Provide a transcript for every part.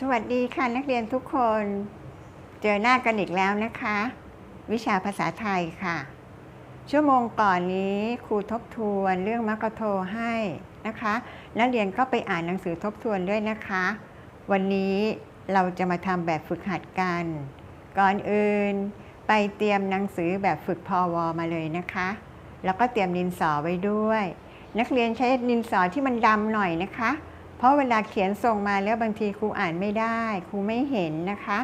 สวัสดีค่ะนักเรียนทุกคน เจอหน้ากันอีกแล้วนะคะ วิชาภาษาไทยค่ะ ชั่วโมงก่อนนี้ครูทบทวนเรื่องมักกะโทให้นะคะ นักเรียนก็ไปอ่านหนังสือทบทวนด้วยนะคะ วันนี้เราจะมาทำแบบฝึกหัดกัน ก่อนอื่นไปเตรียมหนังสือแบบฝึกพอวอมาเลยนะคะ แล้วก็เตรียมดินสอไว้ด้วย นักเรียนใช้ดินสอที่มันดำหน่อยนะคะ เพราะเวลาเขียนส่งมาแล้วบางทีครูอ่านไม่ได้ ครูไม่เห็นนะคะ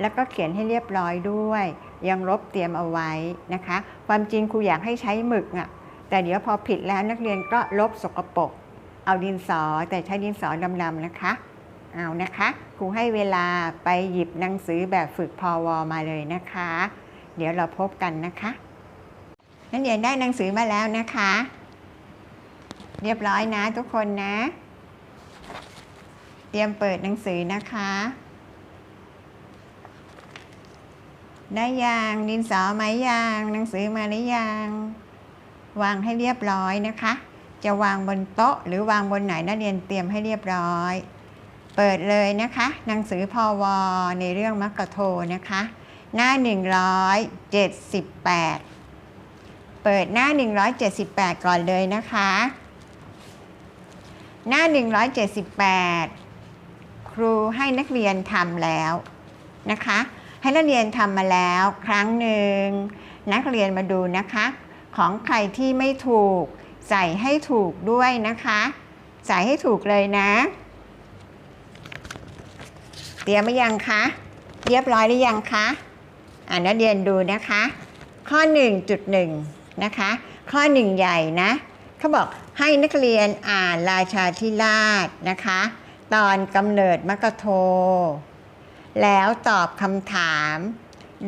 แล้วก็เขียนให้เรียบร้อยด้วย ยังลบเตรียมเอาไว้นะคะ ความจริงครูอยากให้ใช้หมึกอะ่ะแต่เดี๋ยวพอผิดแล้วนักเรียนก็ลบสกปรกเอาดินสอแต่ใช้ดินสอดำๆนะคะเอานะคะครูให้เวลาไปหยิบหนังสือแบบฝึกพอวอมาเลยนะคะ เดี๋ยวเราพบกันนะคะนักเรียนได้หนังสือมาแล้วนะคะ เรียบร้อยนะทุกคนนะ เตรียมเปิดหนังสือนะคะ ได้ยางดินสอไหมยางหนังสือมาหรือยังวางให้เรียบร้อยนะคะ จะวางบนโต๊ะหรือวางบนไหนนักเรียนเตรียมให้เรียบร้อย เปิดเลยนะคะหนังสือพอวในเรื่องมักกะโทนะคะ หน้า 178 เปิดหน้า 178 ก่อนเลยนะคะหน้า 178 ครูให้นักเรียนทำแล้วนะคะ ให้นักเรียนทำมาแล้วครั้งหนึ่งนักเรียนมาดูนะคะ ของใครที่ไม่ถูก ใส่ให้ถูกด้วยนะคะ ใส่ให้ถูกเลยนะ เตรียมไหมยังคะเรียบร้อยหรือยังคะอ่านักเรียนดูนะคะ ข้อ 1.1 นะคะ ข้อ 1 ใหญ่นะเขาบอกให้นักเรียนอ่านราชาธิราชนะคะ ตอนกำเนิดมกโท แล้วตอบคำถาม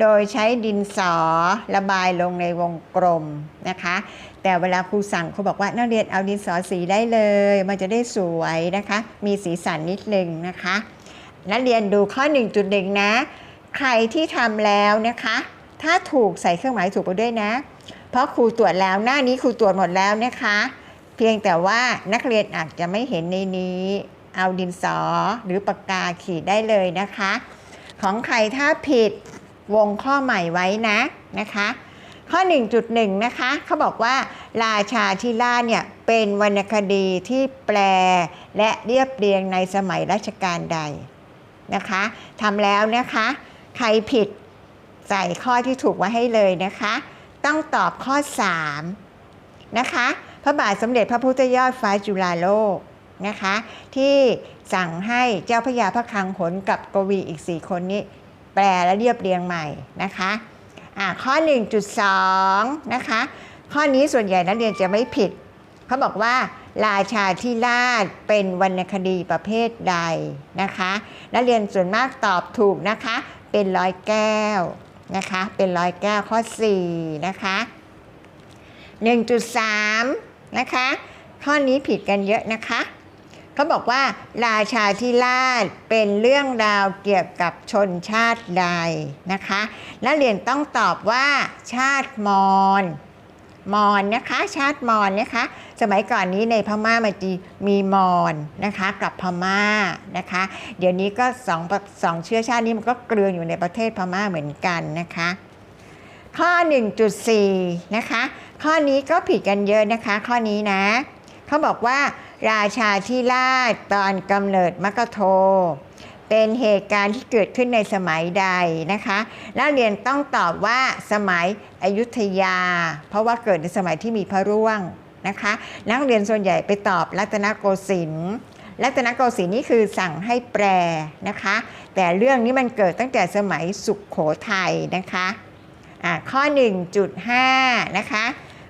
โดยใช้ดินสอระบายลงในวงกลมนะคะ แต่เวลาครูสั่งครูบอกว่านักเรียนเอาดินสอสีได้เลย มันจะได้สวยนะคะ มีสีสันนิดนึงนะคะ นักเรียนดูข้อ 1.1 นะ ใครที่ทำแล้วนะคะ ถ้าถูกใส่เครื่องหมายถูกไปด้วยนะ เพราะครูตรวจแล้วหน้านี้ครูตรวจหมดแล้วนะคะ เพียงแต่ว่านักเรียนอาจจะไม่เห็นในนี้ เอาดินสอหรือปากกาขีดได้เลยนะคะ ของใครถ้าผิดวงข้อใหม่ไว้นะนะคะ ข้อ 1.1 นะคะเขาบอกว่า ราชาธิราชเนี่ยเป็นวรรณคดีที่แปลและเรียบเรียงในสมัยรัชกาลใดนะคะทำแล้วนะคะ ใครผิดใส่ข้อที่ถูกไว้ให้เลยนะคะ ต้องตอบข้อ 3 นะคะ พระบาทสมเด็จพระพุทธยอดฟ้าจุฬาโลก นะคะ ที่สั่งให้เจ้าพระยาพระคังหนกับกวีอีก 4 คนนี้ แปลและเรียบเรียงใหม่นะคะอ่าข้อ 1.2 นะคะ ข้อนี้ส่วนใหญ่นักเรียนจะไม่ผิด เขาบอกว่าราชาธิราชเป็นวรรณคดีประเภทใดนะคะ นักเรียนส่วนมากตอบถูกนะคะ เป็นร้อยแก้วนะคะ เป็นร้อยแก้วข้อ 4 นะคะ 1.3 นะคะ ข้อนี้ผิดกันเยอะนะคะ เขาบอกว่าราชาธิราชเป็นเรื่องราวเกี่ยวกับชนชาติใดนะคะ นักเรียนต้องตอบว่า ชาติมอญมอญนะคะ ชาติมอญนะคะ สมัยก่อนนี้ในพม่ามันจะมีมอญนะคะ กับพม่านะคะ เดี๋ยวนี้ก็สองสองเชื้อชาตินี้มันก็เกลืออยู่ในประเทศพม่าเหมือนกันนะคะ ข้อ 1.4 นะคะ ข้อนี้ก็ผิดกันเยอะนะคะ ข้อนี้นะเขาบอกว่า ราชาธิราชตอนกำเนิดมกโท เป็นเหตุการณ์ที่เกิดขึ้นในสมัยใดนะคะนักเรียนต้องตอบว่าสมัยอยุธยา เพราะว่าเกิดในสมัยที่มีพระร่วงนะคะ นักเรียนส่วนใหญ่ไปตอบรัตนโกสินทร์รัตนโกสินทร์นี่คือสั่งให้แปลนะคะ แต่เรื่องนี้มันเกิดตั้งแต่สมัยสุขโขทัยนะคะอะข้อ 1.5 นะคะ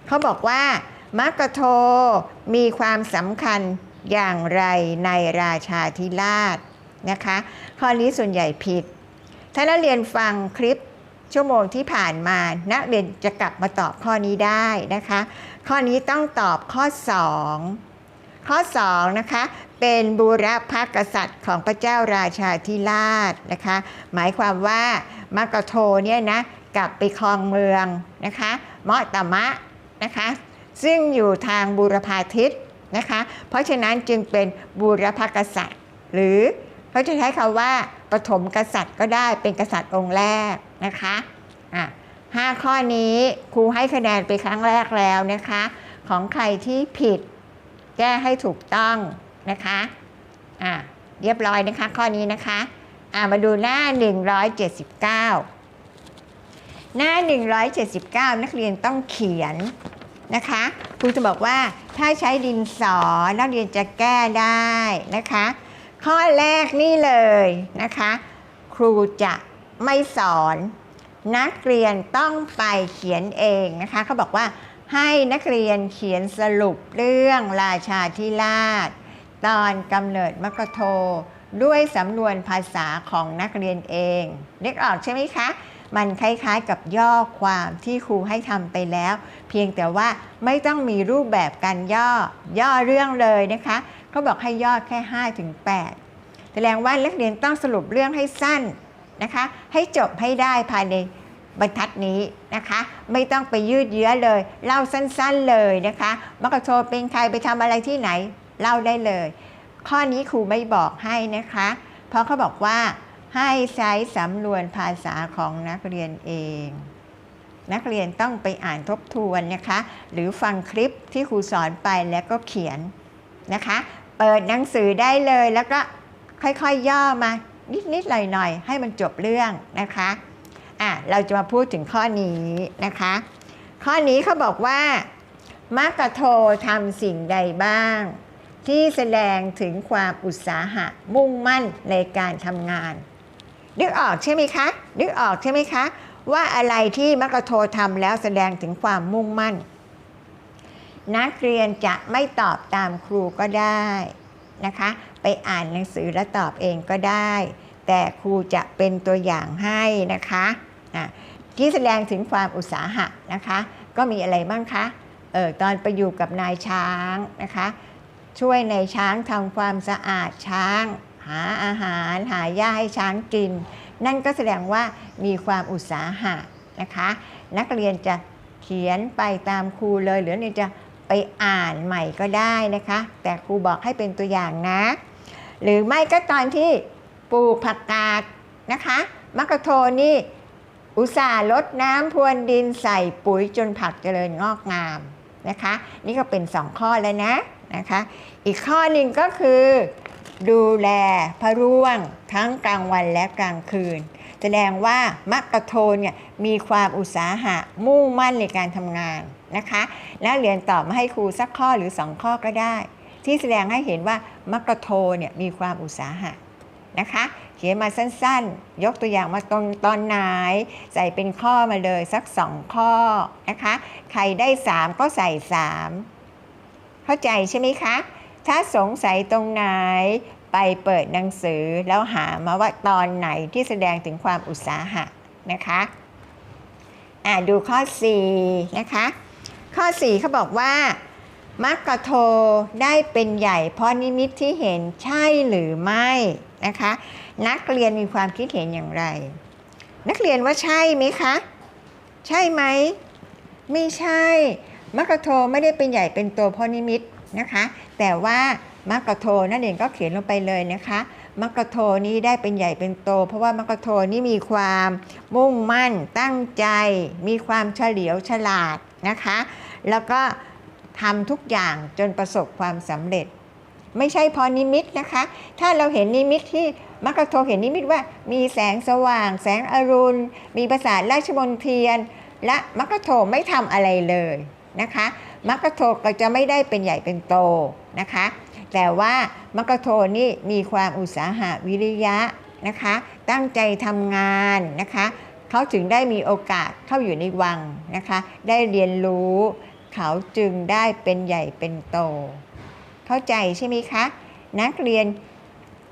เขาบอกว่า มักโทมีความสำคัญอย่างไรในราชาธิราชนะคะ ข้อนี้ส่วนใหญ่ผิด ถ้านักเรียนฟังคลิปชั่วโมงที่ผ่านมา นักเรียนจะกลับมาตอบข้อนี้ได้นะคะ ข้อนี้ต้องตอบข้อ 2 ข้อ 2 นะคะ เป็นบูรพกษัตริย์ของพระเจ้าราชาธิราชนะคะ หมายความว่ามากโทเนี่ยนะกลับไปครองเมืองนะคะมาะตมะนะคะ ซึ่งอยู่ทางบูรพาทิศนะคะ เพราะฉะนั้นจึงเป็นบูรพกษัตริย์ หรือเขาจะใช้คำว่าปฐมกษัตริย์ก็ได้เป็นกษัตริย์องค์แรกนะคะอะห้าข้อนี้ครูให้คะแนนไปครั้งแรกแล้วนะคะ ของใครที่ผิด แก้ให้ถูกต้องนะคะอะเรียบร้อยนะคะ ข้อนี้นะคะอะมาดูหน้า 179 หน้า 179 นักเรียนต้องเขียน นะคะครูจะบอกว่าถ้าใช้ดินสอนักเรียนจะแก้ได้นะคะ ข้อแรกนี่เลยนะคะ ครูจะไม่สอนนักเรียนต้องไปเขียนเองนะคะเขาบอกว่าให้นักเรียนเขียนสรุปเรื่องราชาธิราช ตอนกำเนิดมกโทด้วยสำนวนภาษาของนักเรียนเองนึกออกใช่ไหมคะ มันคล้ายๆกับย่อความที่ครูให้ทำไปแล้ว พียงแต่ว่าไม่ต้องมีรูปแบบการย่อย่อเรื่องเลยนะคะเขาบอกให้ย่อแค่5ถึง8แสดงว่านักเรียนต้องสรุปเรื่องให้สั้นนะคะ ให้จบให้ได้ภายในบรรทัดนี้นะคะ ไม่ต้องไปยืดเยื้อเลย เล่าสั้นๆเลยนะคะมักโทเป็นใครไปทำอะไรที่ไหน เล่าได้เลย ข้อนี้ครูไม่บอกให้นะคะ เพราะเขาบอกว่าให้ใช้สำนวนภาษาของนักเรียนเอง นักเรียนต้องไปอ่านทบทวนนะคะ หรือฟังคลิปที่ครูสอนไปแล้วก็เขียนนะคะ เปิดหนังสือได้เลยแล้วก็ค่อยๆย่อมานิดๆหน่อยๆให้มันจบเรื่องนะคะอะเราจะมาพูดถึงข้อนี้นะคะ ข้อนี้เขาบอกว่ามักกะโททำสิ่งใดบ้าง ที่แสดงถึงความอุตสาหะมุ่งมั่นในการทำงาน นึกออกใช่ไหมคะ นึกออกใช่ไหมคะ ว่าอะไรที่มักกะโททำแล้วแสดงถึงความมุ่งมั่น นักเรียนจะไม่ตอบตามครูก็ได้นะคะ ไปอ่านหนังสือแล้วตอบเองก็ได้ แต่ครูจะเป็นตัวอย่างให้นะคะะที่แสดงถึงความอุตสาหะนะคะ ก็มีอะไรบ้างคะเออตอนไปอยู่กับนายช้างนะคะ ช่วยนายช้างทำความสะอาดช้าง หาอาหารหาหญ้าให้ช้างกิน นั่นก็แสดงว่ามีความอุตสาหะนะคะ นักเรียนจะเขียนไปตามครูเลยหรือเนี่ยจะไปอ่านใหม่ก็ได้นะคะ แต่ครูบอกให้เป็นตัวอย่างนะ หรือไม่ก็ตอนที่ปลูกผักกาดนะคะมักกะโทนี่อุตส่าห์ลดน้ำพรวนดินใส่ปุ๋ยจนผักเจริญงอกงามนะคะ นี่ก็เป็นสองข้อแล้วนะนะคะ อีกข้อหนึ่งก็คือ ดูแลพระร่วงทั้งกลางวันและกลางคืน แสดงว่ามักกะโทเนี่ยมีความอุตสาหะมุ่งมั่นในการทำงานนะคะ แล้วเรียนตอบมาให้ครูสักข้อหรือสองข้อก็ได้ ที่แสดงให้เห็นว่ามักกะโทเนี่ยมีความอุตสาหะนะคะเขียนมาสั้นๆ ยกตัวอย่างมาตรงตอนไหน ใส่เป็นข้อมาเลยสักสองข้อนะคะ ใครได้สามก็ใส่สามเข้าใจใช่ไหมคะ ถ้าสงสัยตรงไหนไปเปิดหนังสือแล้วหามาว่าตอนไหนที่แสดงถึงความอุตสาหะนะคะอ่าดูข้อ 4 นะคะ ข้อ 4เขาบอกว่ามักกะโทได้เป็นใหญ่เพราะนิมิตที่เห็นใช่หรือไม่นะคะ นักเรียนมีความคิดเห็นอย่างไร นักเรียนว่าใช่ไหมคะ ใช่ไหม ไม่ใช่มักกะโทไม่ได้เป็นใหญ่เป็นโตเพราะนิมิต นะคะ แต่ว่ามักกะโทนั่นเองก็เขียนลงไปเลยนะคะมักกะโทนี้ได้เป็นใหญ่เป็นโต เพราะว่ามักกะโทนี่มีความมุ่งมั่นตั้งใจ มีความเฉลียวฉลาดนะคะ แล้วก็ทำทุกอย่างจนประสบความสำเร็จ ไม่ใช่พอนิมิตนะคะ ถ้าเราเห็นนิมิตที่มักกะโทเห็นนิมิตว่า มีแสงสว่าง แสงอรุณ มีประสาทราชมนเทียน และมักกะโทไม่ทำอะไรเลยนะคะ มักกะโทก็จะไม่ได้เป็นใหญ่เป็นโตนะคะ แต่ว่ามักกะโทนี่มีความอุตสาหะวิริยะนะคะ ตั้งใจทำงานนะคะเขาถึงได้มีโอกาสเข้าอยู่ในวังนะคะ ได้เรียนรู้ เขาจึงได้เป็นใหญ่เป็นโต เข้าใจใช่ไหมคะ นักเรียน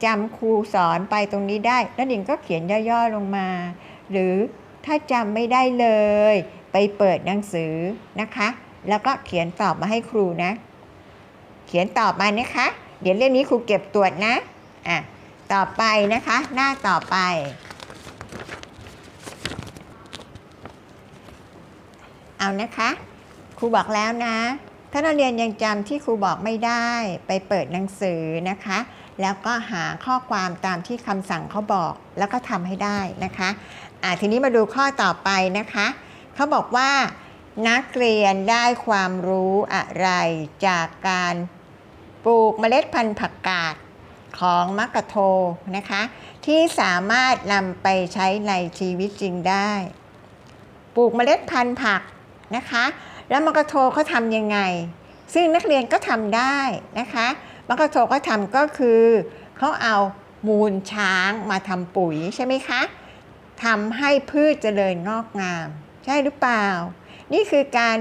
จำครูสอนไปตรงนี้ได้ แล้วดิ่งก็เขียนย่อๆลงมา หรือถ้าจำไม่ได้เลย ไปเปิดหนังสือนะคะ แล้วก็เขียนตอบมาให้ครูนะ เขียนตอบมานะคะ เดี๋ยวเรื่องนี้ครูเก็บตรวจนะอะต่อไปนะคะ หน้าต่อไป เอานะคะครูบอกแล้วนะ ถ้านักเรียนยังจำที่ครูบอกไม่ได้ไปเปิดหนังสือนะคะ แล้วก็หาข้อความตามที่คำสั่งเขาบอกแล้วก็ทำให้ได้นะคะอะทีนี้มาดูข้อต่อไปนะคะเขาบอกว่า นักเรียนได้ความรู้อะไรจากการปลูกเมล็ดพันธุ์ผักกาดของมักกะโทนะคะ ที่สามารถนำไปใช้ในชีวิตจริงได้ ปลูกเมล็ดพันธุ์ผักนะคะ แล้วมักกะโทเขาทำยังไง ซึ่งนักเรียนก็ทำได้นะคะมักกะโทเขาทำก็คือเขาเอามูลช้างมาทำปุ๋ยใช่ไหมคะทำให้พืชเจริญงอกงาม ใช่หรือเปล่า นี่คือการ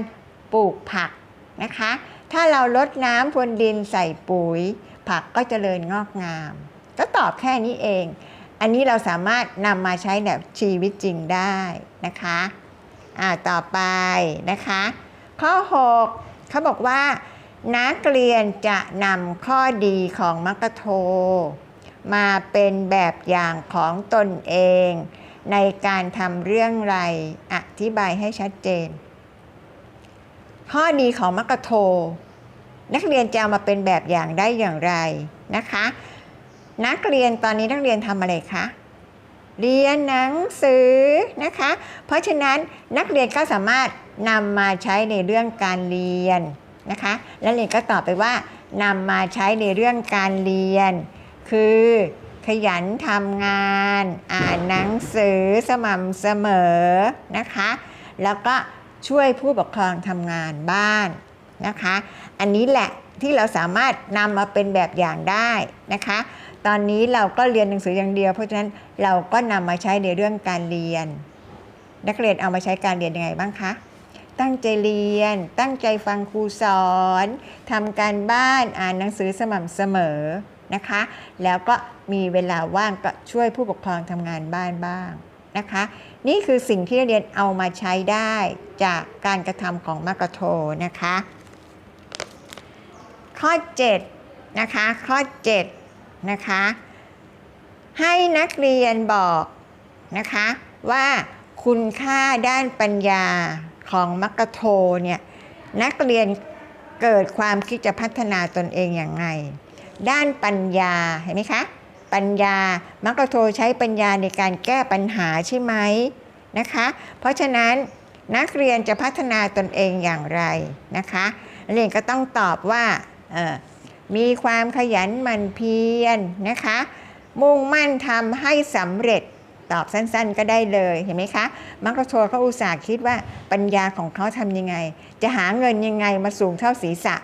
ปลูกผักนะคะ ถ้าเราลดน้ำพรวนดินใส่ปุ๋ย ผักก็เจริญงอกงาม ก็ตอบแค่นี้เอง อันนี้เราสามารถนำมาใช้แบบชีวิตจริงได้นะคะอ่าต่อไปนะคะ ข้อ 6เขาบอกว่า นักเรียนจะนำข้อดีของมักโท มาเป็นแบบอย่างของตนเอง ในการทำเรื่องไรอธิบายให้ชัดเจน ข้อดีของมักกะโท นักเรียนจะเอามาเป็นแบบอย่างได้อย่างไรนะคะ นักเรียนตอนนี้นักเรียนทำอะไรคะเรียนหนังสือนะคะ เพราะฉะนั้นนักเรียนก็สามารถนำมาใช้ในเรื่องการเรียนนะคะ แล้วเรียนก็ตอบไปว่านำมาใช้ในเรื่องการเรียน คือขยันทำงาน อ่านหนังสือสม่ำเสมอนะคะ แล้วก็ ช่วยผู้ปกครองทำงานบ้านนะคะ อันนี้แหละที่เราสามารถนำมาเป็นแบบอย่างได้นะคะ ตอนนี้เราก็เรียนหนังสืออย่างเดียว เพราะฉะนั้นเราก็นำมาใช้ในเรื่องการเรียน นักเรียนเอามาใช้การเรียนยังไงบ้างคะตั้งใจเรียน ตั้งใจฟังครูสอนทำการบ้านอ่านหนังสือสม่ำเสมอนะคะ แล้วก็มีเวลาว่างก็ช่วยผู้ปกครองทำงานบ้านบ้างนะคะ นี่คือสิ่งที่เรียนเอามาใช้ได้จากการกระทำของมักกะโทนะคะ ข้อ 7 นะคะ ข้อ 7 นะคะ ให้นักเรียนบอกนะคะว่าคุณค่าด้านปัญญาของมักกะโทเนี่ยนักเรียนเกิดความคิดจะพัฒนาตนเองอย่างไรด้านปัญญาเห็นไหมคะ ปัญญา มักกะโทใช้ปัญญาในการแก้ปัญหาใช่ไหมนะคะ เพราะฉะนั้นนักเรียนจะพัฒนาตนเองอย่างไรนะคะเรียนก็ต้องตอบว่ามีความขยันหมั่นเพียรนะคะ มุ่งมั่นทำให้สำเร็จตอบสั้นๆ ก็ได้เลยเห็นไหมคะมักกะโทเขาอุตส่าห์คิดว่าปัญญาของเขาทำยังไง จะหาเงินยังไงมาสูงเท่าศีรษะ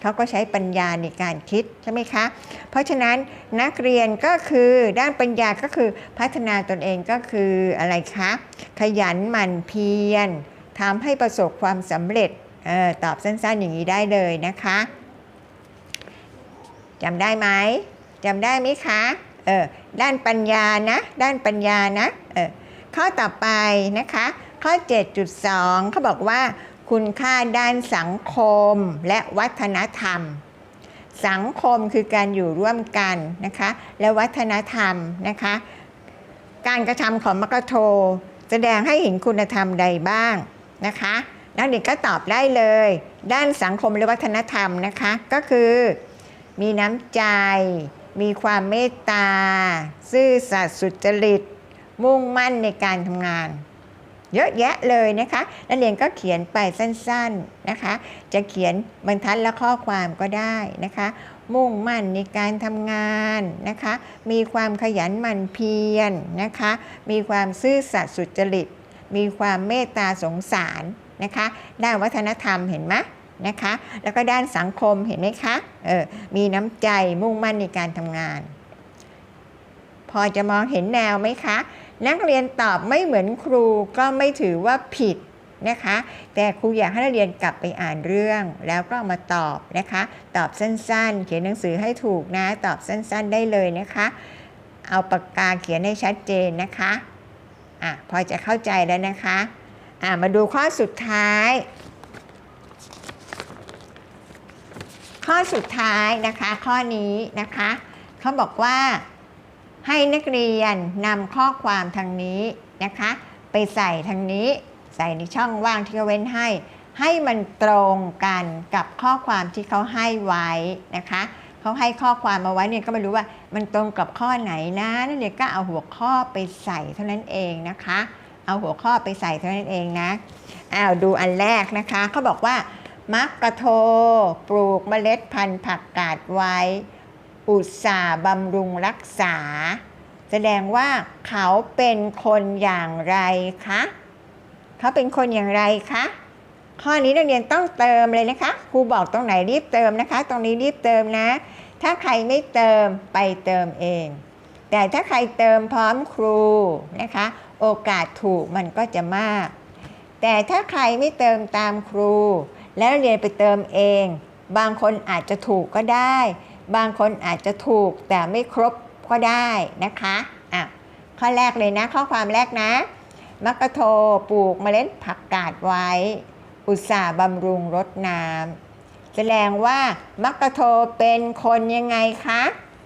เขาก็ใช้ปัญญาในการคิดใช่ไหมคะ เพราะฉะนั้นนักเรียนก็คือด้านปัญญาก็คือพัฒนาตนเองก็คืออะไรคะ ขยันหมั่นเพียรทำให้ประสบความสำเร็จออตอบสั้นๆ อย่างนี้ได้เลยนะคะจำได้ไหมจำได้ไหมคะเออด้านปัญญานะ ด้านปัญญานะเออข้อต่อไปนะคะ ข้อ 7.2เขาบอกว่า คุณค่าด้านสังคมและวัฒนธรรม สังคมคือการอยู่ร่วมกันนะคะ และวัฒนธรรมนะคะ การกระทำของมกกะโท แสดงให้เห็นคุณธรรมใดบ้างนะคะ นักเรียนก็ตอบได้เลย ด้านสังคมและวัฒนธรรมนะคะ ก็คือ มีน้ำใจ มีความเมตตา ซื่อสัตย์สุจริต มุ่งมั่นในการทำงาน เยอะแยะเลยนะคะนักเรียนก็เขียนไปสั้นๆนะคะ จะเขียนบรรทัดและข้อความก็ได้นะคะ มุ่งมั่นในการทำงานนะคะ มีความขยันหมั่นเพียรนะคะ มีความซื่อสัตย์สุจริต มีความเมตตาสงสารนะคะ ด้านวัฒนธรรมเห็นไหมนะคะ แล้วก็ด้านสังคมเห็นไหมคะเออมีน้ำใจมุ่งมั่นในการทำงาน พอจะมองเห็นแนวไหมคะ นักเรียนตอบไม่เหมือนครูก็ไม่ถือว่าผิดนะคะ แต่ครูอยากให้นักเรียนกลับไปอ่านเรื่อง แล้วก็มาตอบนะคะ ตอบสั้นๆ เขียนหนังสือให้ถูกนะ ตอบสั้นๆ ได้เลยนะคะ เอาปากกาเขียนให้ชัดเจนนะคะอะพอจะเข้าใจแล้วนะคะอะมาดูข้อสุดท้าย ข้อสุดท้ายนะคะ ข้อนี้นะคะเขาบอกว่า ให้นักเรียนนำข้อความทางนี้นะคะ ไปใส่ทางนี้ ใส่ในช่องว่างที่เขาเว้นให้ ให้มันตรงกันกับข้อความที่เขาให้ไว้นะคะเขาให้ข้อความมาไว้เนี่ยก็ไม่รู้ว่ามันตรงกับข้อไหนนะนักเรียก็เอาหัวข้อไปใส่เท่านั้นเองนะคะ เอาหัวข้อไปใส่เท่านั้นเองนะอ้าวดูอันแรกนะคะเขาบอกว่ามักกะโทปลูกเมล็ดพันธุ์ผักกาดไว้ อุตส่าห์บำรุงรักษา แสดงว่าเขาเป็นคนอย่างไรคะเขาเป็นคนอย่างไรคะข้อนี้นักเรียนต้องเติมเลยนะคะครูบอกตรงไหนรีบเติมนะคะ ตรงนี้รีบเติมนะ ถ้าใครไม่เติมไปเติมเอง แต่ถ้าใครเติมพร้อมครูนะคะ โอกาสถูกมันก็จะมาก แต่ถ้าใครไม่เติมตามครู แล้วเรียนไปเติมเอง บางคนอาจจะถูกก็ได้ บางคนอาจจะถูกแต่ไม่ครบก็ได้นะคะอะข้อแรกเลยนะ ข้อความแรกนะ มักกะโทปลูกเมล็ดผักกาดไว้ อุตสาห์บำรุงรดน้ำแสดงว่ามักกะโทเป็นคนยังไงคะ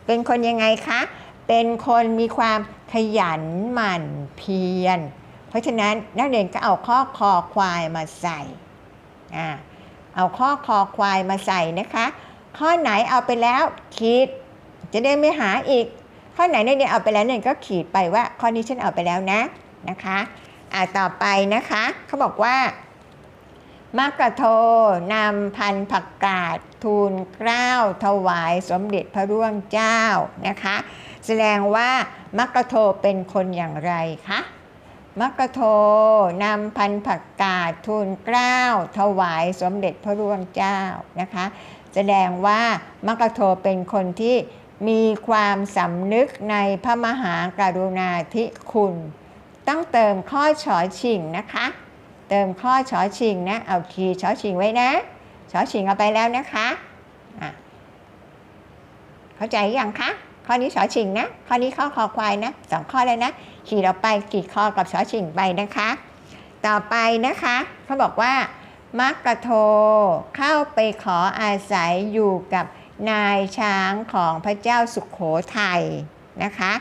เป็นคนยังไงคะ เป็นคนมีความขยันหมั่นเพียร เพราะฉะนั้นนักเรียนก็เอาข้อคอควายมาใส่อ่าเอาข้อคอควายมาใส่นะคะ ข้อไหนเอาไปแล้วขีด จะได้ไม่หาอีก ข้อไหนนักเรียเอาไปแล้วเนี่ยก็ขีดไปว่า ข้อนี้ฉันเอาไปแล้วนะนะคะอ่าต่อไปนะคะเขาบอกว่ามักกะโทนำพันผักกาดทูลเกล้าถวายสมเด็จพระร่วงเจ้านะคะ แสดงว่ามักกะโทเป็นคนอย่างไรคะมักกะโทนำพันผักกาดทูลเกล้าถวายสมเด็จพระร่วงเจ้านะคะ แสดงว่ามักกะโทเป็นคนที่มีความสำนึกในพระมหากรุณาธิคุณ ต้องเติมข้อฉอชิงนะคะ เติมข้อชอชิงนะ เอาคีย์ชอชิงไว้นะชอชิงเอาไปแล้วนะคะะเข้าใจยังคะข้อนี้ชอชิงนะ ข้อนี้ข้อคอควายนะสองข้อเลยนะ ขีดออกไปขีดคอกับชอชิงไปนะคะ ต่อไปนะคะเขาบอกว่า มักกะโทเข้าไปขออาศัยอยู่กับนายช้างของพระเจ้าสุขโขทัยนะคะ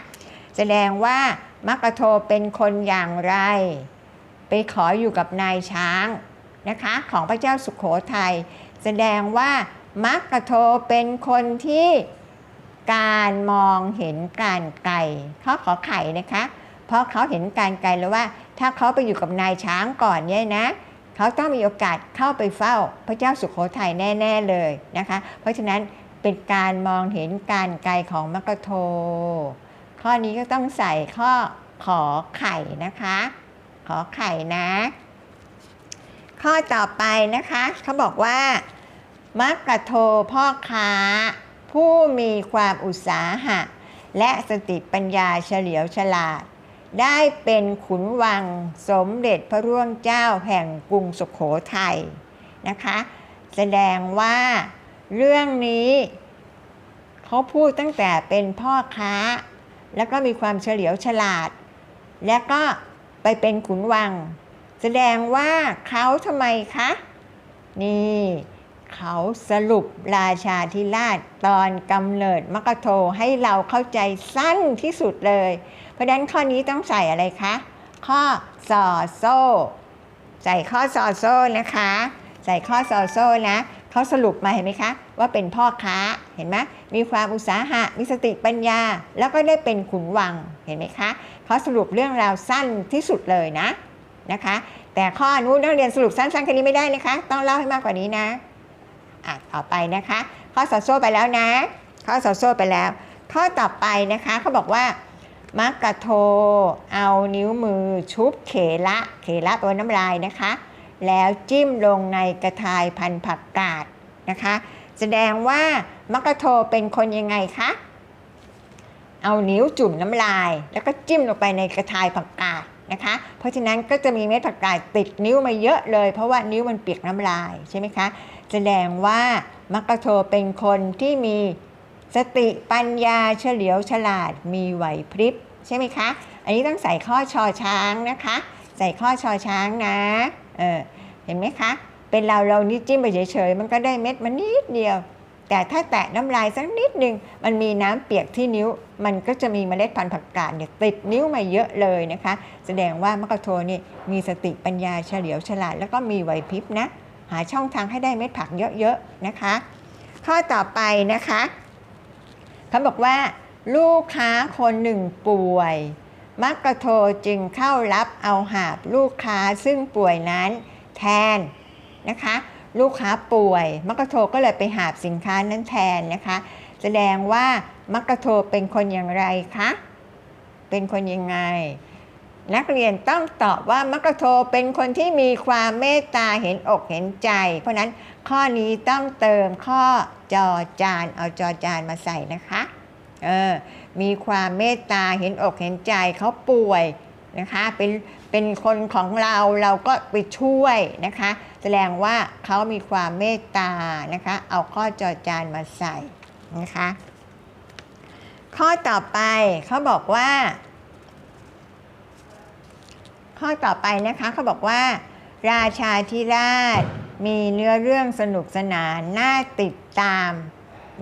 แสดงว่ามักกะโทเป็นคนอย่างไร ไปขออยู่กับนายช้างนะคะของพระเจ้าสุขโขทัยแสดงว่ามักกะโทเป็นคนที่การมองเห็นการไกลเขาขอไข่นะคะ เพราะเขาเห็นการไกลแล้วว่า ถ้าเขาไปอยู่กับนายช้างก่อนเนี่ยนะเขาต้องมีโอกาสเข้าไปเฝ้าพระเจ้าสุขโขทัยแน่ ๆเลยนะคะ เพราะฉะนั้นเป็นการมองเห็นการไกลของมักโท ข้อนี้ก็ต้องใส่ข้อขอไข่นะคะ ขอไข่นะ ข้อต่อไปนะคะเขาบอกว่ามักโทพ่อค้า ผู้มีความอุตสาหะ และสติปัญญาเฉลียวฉลาด ได้เป็นขุนวังสมเด็จพระร่วงเจ้าแห่งกรุงสุขโขทัยนะคะ แสดงว่าเรื่องนี้เขาพูดตั้งแต่เป็นพ่อค้า แล้วก็มีความเฉลียวฉลาด แล้วก็ไปเป็นขุนวัง แสดงว่าเขาทำไมคะ นี่เขาสรุปราชาธิราชตอนกำเนิดมกโทให้เราเข้าใจสั้นที่สุดเลย ราะฉะนั้นข้อนี้ต้องใส่อะไรคะ ข้อสอโซ่ ใส่ข้อสอโซ่นะคะ ใส่ข้อสอโซ่นะเขาสรุปมาเห็นไหมคะ ว่าเป็นพ่อค้าเห็นไหมมีความอุตสาหะมีสติปัญญา แล้วก็ได้เป็นขุนวังเห็นไหมคะเขาสรุปเรื่องราวสั้นที่สุดเลยนะนะคะ แต่ข้อนู้นนักเรียนสรุปสั้นๆแค่นี้ไม่ได้นะคะ ต้องเล่าให้มากกว่านี้นะอะต่อไปนะคะ ข้อสอโซ่ไปแล้วนะ ข้อสอโซ่ไปแล้ว ข้อต่อไปนะคะเขาบอกว่า มักกะโท เอานิ้วมือชุบเขละ เขละตัวน้ำลายนะคะ แล้วจิ้มลงในกระทายพันผักกาดนะคะ แสดงว่ามักกะโทเป็นคนยังไงคะ เอานิ้วจุ่มน้ำลาย แล้วก็จิ้มลงไปในกระทายผักกาดนะคะ เพราะฉะนั้นก็จะมีเม็ดผักกาดติดนิ้วมาเยอะเลย เพราะว่านิ้วมันเปียกน้ำลายใช่ไหมคะ แสดงว่ามักกะโทเป็นคนที่มี สติปัญญาเฉลียวฉลาดมีไหวพริบใช่ไหมคะ อันนี้ต้องใส่ข้อชอช้างนะคะ ใส่ข้อชอช้างนะเออเห็นไหมคะ เป็นเราเรานี่จิ้มไปเฉยๆมันก็ได้เม็ดมานิดเดียว แต่ถ้าแตะน้ำลายสักนิดหนึ่งมันมีน้ำเปียกที่นิ้ว มันก็จะมีเมล็ดพันธุ์ผักกาดเนี่ยติดนิ้วมาเยอะเลยนะคะ แสดงว่ามะกะโทนี่มีสติปัญญาเฉลียวฉลาด แล้วก็มีไหวพริบนะหาช่องทางให้ได้เม็ดผักเยอะๆนะคะ ข้อต่อไปนะคะ เขาบอกว่า ลูกค้าคนหนึ่งป่วย มักกะโทจึงเข้ารับเอาหาบลูกค้าซึ่งป่วยนั้นแทนนะคะ ลูกค้าป่วย มักกะโทก็เลยไปหาบสินค้านั้นแทนนะคะ แสดงว่ามักกะโทเป็นคนอย่างไรคะเป็นคนยังไง นักเรียนต้องตอบว่ามักกะโทเป็นคนที่มีความเมตตาเห็นอกเห็นใจ เพราะฉะนั้นข้อนี้ต้องเติมข้อจอจานเอาจอจานมาใส่นะคะเออมีความเมตตาเห็นอกเห็นใจเขาป่วยนะคะเป็นเป็นคนของเราเราก็ไปช่วยนะคะ แสดงว่าเขามีความเมตตานะคะ เอาข้อจอจานมาใส่นะคะ ข้อต่อไปเขาบอกว่า ข้อต่อไปนะคะเขาบอกว่า ราชาธิราช มีเนื้อเรื่องสนุกสนานน่าติดตาม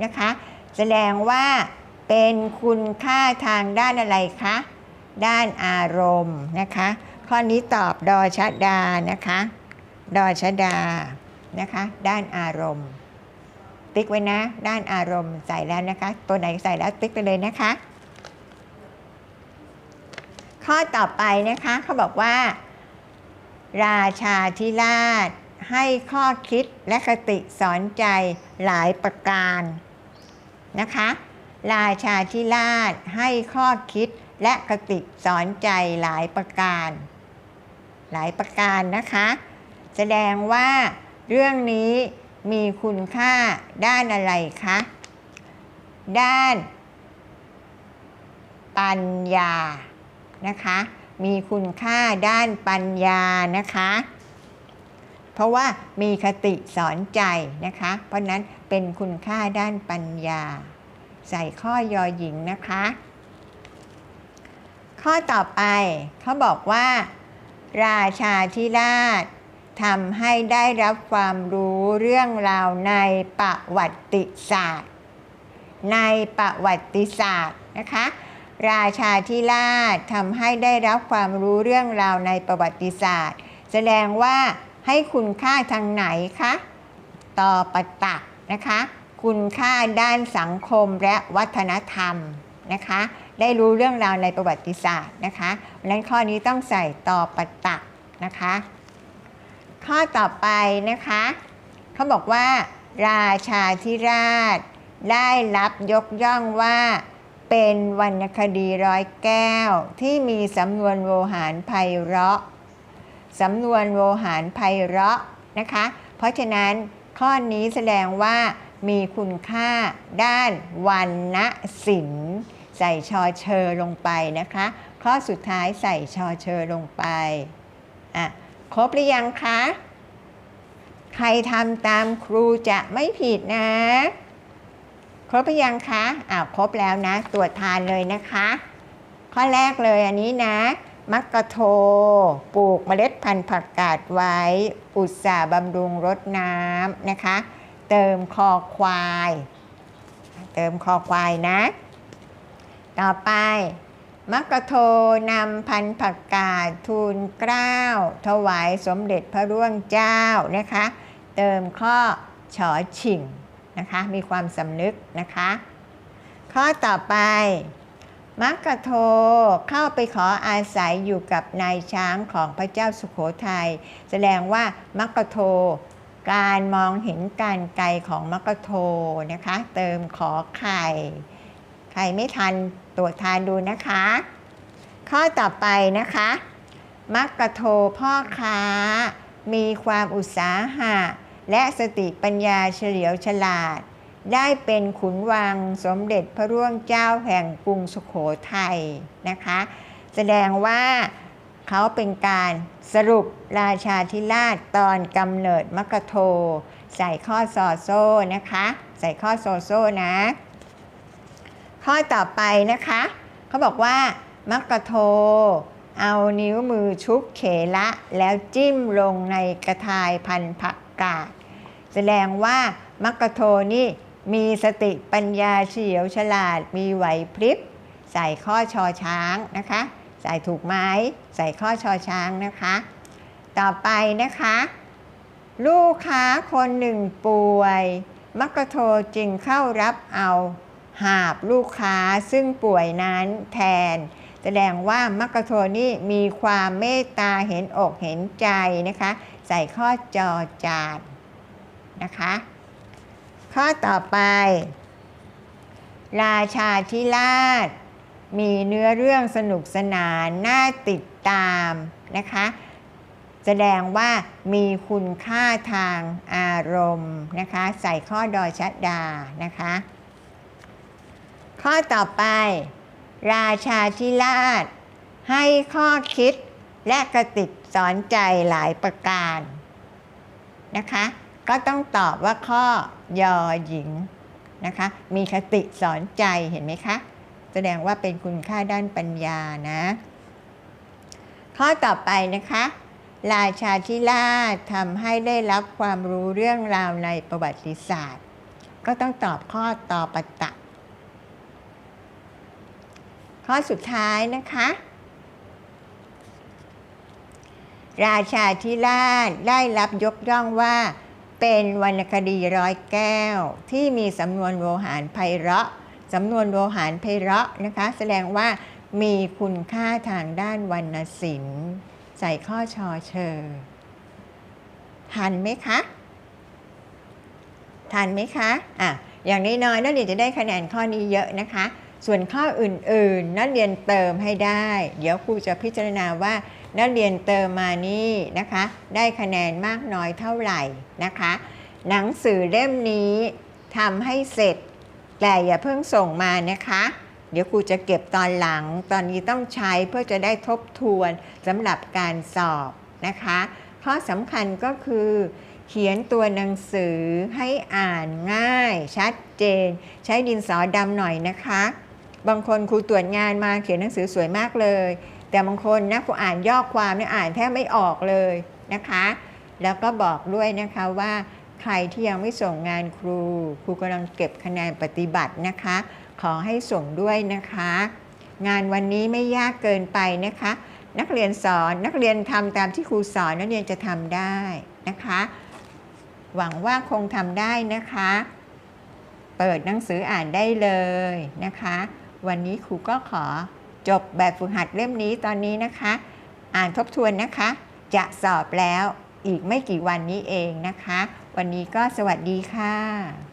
นะคะ แสดงว่าเป็นคุณค่าทางด้านอะไรคะ ด้านอารมณ์นะคะ ข้อนี้ตอบดอชดานะคะ ดอชดานะคะ ด้านอารมณ์ ติ๊กไว้นะ ด้านอารมณ์ใส่แล้วนะคะ ตัวไหนใส่แล้วติ๊กไปเลยนะคะ ข้อต่อไปนะคะเขาบอกว่า ราชาธิราชให้ข้อคิดและคติสอนใจหลายประการนะคะ ราชาธิราชให้ข้อคิดและคติสอนใจหลายประการ หลายประการนะคะ แสดงว่าเรื่องนี้มีคุณค่าด้านอะไรคะด้าน ปัญญา นะคะ มีคุณค่าด้านปัญญานะคะ เพราะว่ามีคติสอนใจนะคะ เพราะนั้นเป็นคุณค่าด้านปัญญา ใส่ข้อยอหญิงนะคะ ข้อต่อไปเขาบอกว่า ราชาธิราชทำให้ได้รับความรู้เรื่องราวในประวัติศาสตร์ ในประวัติศาสตร์นะคะ ราชาธิราชทำให้ได้รับความรู้เรื่องราวในประวัติศาสตร์ แสดงว่าให้คุณค่าทางไหนคะต่อปตักนะคะ คุณค่าด้านสังคมและวัฒนธรรมนะคะ ได้รู้เรื่องราวในประวัติศาสตร์นะคะเพราะนั้นข้อนี้ต้องใส่ต่อปตักนะคะ ข้อต่อไปนะคะเขาบอกว่า ราชาธิราช ได้รับยกย่องว่า เป็นวรรณคดีร้อยแก้วที่มีสำนวนโวหารไพเราะสำนวนโวหารไพเราะนะคะ เพราะฉะนั้นข้อนี้แสดงว่ามีคุณค่าด้านวรรณศิลป์ใส่ชอเชอลงไปนะคะ ข้อสุดท้ายใส่ชอเชอลงไปอะครบหรือยังคะ ใครทำตามครูจะไม่ผิดนะ ครบหรือยังคะอ้าวครบแล้วนะ ตรวจทานเลยนะคะ ข้อแรกเลยอันนี้นะ มักกะโทปลูกเมล็ดพันธุ์ผักกาดไว้ อุตสาห์บำรุงรดน้ำนะคะ เติมคอควาย เติมคอควายนะ ต่อไปมักกะโทนำพันธุ์ผักกาดทูลเกล้า ถวายสมเด็จพระร่วงเจ้านะคะ เติมข้อฉอฉิง นะคะ มีความสำนึกนะคะ ข้อต่อไป มักกะโทเข้าไปขออาศัยอยู่กับนายช้างของพระเจ้าสุโขทยัยแสดงว่ามักกะโท การมองเห็นการไกลของมักกะโทนะคะ เติมขอไข่ใครไม่ทันตรวจทานดูนะคะ ข้อต่อไปนะคะ มักกะโทพ่อค้า มีความอุตสาหะ และสติปัญญาเฉลียวฉลาด ได้เป็นขุนวังสมเด็จพระร่วงเจ้าแห่งกรุงสุขโขทัยนะคะ แสดงว่าเขาเป็นการสรุปราชาธิราชตอนกำเนิดมักโท ใส่ข้อซอโซ่นะคะ ใส่ข้อโซโซ่นะ ข้อต่อไปนะคะ เขาบอกว่ามักโทเอานิ้วมือชุบเขละแล้วจิ้มลงในกระทายพันผักกาด แสดงว่ามักกะโทนี่มีสติปัญญาเฉียวฉลาดมีไหวพริบ ใส่ข้อชอช้างนะคะ ใส่ถูกไหมใส่ข้อชอช้างนะคะ ต่อไปนะคะ ลูกค้าคนหนึ่งป่วย มักกะโทจึงเข้ารับเอาหาบลูกค้าซึ่งป่วยนั้นแทน แสดงว่ามักกะโทนี่มีความเมตตาเห็นอกเห็นใจนะคะ ใส่ข้อจอจาน นะคะ ข้อต่อไป ราชาธิราช มีเนื้อเรื่องสนุกสนาน น่าติดตามนะคะ แสดงว่ามีคุณค่าทางอารมณ์นะคะ ใส่ข้อดอยชัดดานะคะ ข้อต่อไป ราชาธิราช ให้ข้อคิดและกระติกสอนใจหลายประการนะคะ ก็ต้องตอบว่าข้อยอหญิงนะคะ มีคติสอนใจเห็นไหมคะ แสดงว่าเป็นคุณค่าด้านปัญญานะ ข้อต่อไปนะคะ ราชาธิราชทำให้ได้รับความรู้เรื่องราวในประวัติศาสตร์ ก็ต้องตอบข้อต่อปตะ ข้อสุดท้ายนะคะราชาธิราชได้รับยกย่องว่า เป็นวรรณคดีร้อยแก้ว ที่มีสำนวนโวหารไพเราะสำนวนโวหารไพเราะนะคะ แสดงว่ามีคุณค่าทางด้านวรรณศิลป์ใส่ข้อชอเชอทันไหมคะทันไหมคะอะอย่างน้อยๆนักเรียนจะได้คะแนนข้อนี้เยอะนะคะ ส่วนข้ออื่นๆ นักเรียนเติมให้ได้ เดี๋ยวครูจะพิจารณาว่า นักเรียนเติมมานี่นะคะ ได้คะแนนมากน้อยเท่าไหร่นะคะ หนังสือเล่มนี้ทำให้เสร็จ แต่อย่าเพิ่งส่งมานะคะ เดี๋ยวครูจะเก็บตอนหลัง ตอนนี้ต้องใช้เพื่อจะได้ทบทวนสำหรับการสอบนะคะ ข้อสำคัญก็คือเขียนตัวหนังสือให้อ่านง่าย ชัดเจน ใช้ดินสอดำหน่อยนะคะ บางคนครูตรวจงานมาเขียนหนังสือสวยมากเลย แต่บางคนนะครูอ่านย่อความเนี่ยอ่านแทบไม่ออกเลยนะคะ แล้วก็บอกด้วยนะคะว่าใครที่ยังไม่ส่งงานครู ครูกำลังเก็บคะแนนปฏิบัตินะคะ ขอให้ส่งด้วยนะคะ งานวันนี้ไม่ยากเกินไปนะคะ นักเรียนสอนนักเรียนทำตามที่ครูสอนนักเรียนจะทำได้นะคะ หวังว่าคงทำได้นะคะ เปิดหนังสืออ่านได้เลยนะคะ วันนี้ครูก็ขอ จบแบบฝึกหัดเล่มนี้ตอนนี้นะคะ อ่านทบทวนนะคะ จะสอบแล้วอีกไม่กี่วันนี้เองนะคะ วันนี้ก็สวัสดีค่ะ